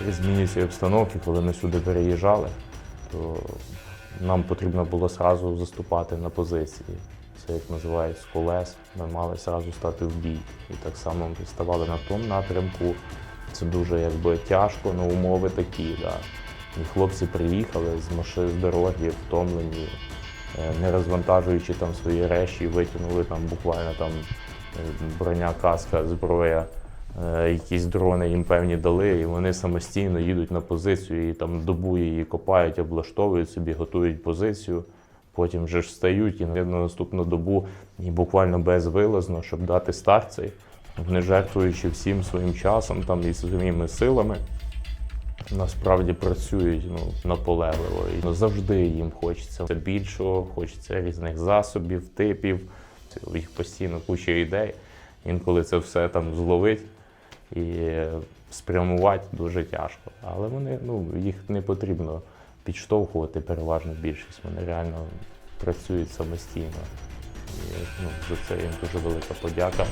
Зміні обстановки, коли ми сюди переїжджали, то нам потрібно було зразу заступати на позиції. Це як називають з колес. Ми мали зразу стати в бій. І так само ставали на тому напрямку. Це дуже якби тяжко, але умови такі. Да. І хлопці приїхали з машин з дороги, втомлені, е, не розвантажуючи там свої речі, витягнули там буквально там е, броня, каска, зброя, якісь дрони їм певні дали, і вони самостійно їдуть на позицію і там добу її копають, облаштовують собі, готують позицію. Потім вже ж встають і на наступну добу і буквально безвилазно, щоб дати старт цей, не жертвуючи всім своїм часом там і своїми силами насправді працюють ну, наполегливо. І ну, завжди їм хочеться більшого, хочеться різних засобів, типів. Їх постійно куча ідей. Інколи це все там зловить і спрямувати дуже тяжко. Але вони, ну, їх не потрібно підштовхувати переважно більшість. Вони реально працюють самостійно. І ну, за це їм дуже велика подяка.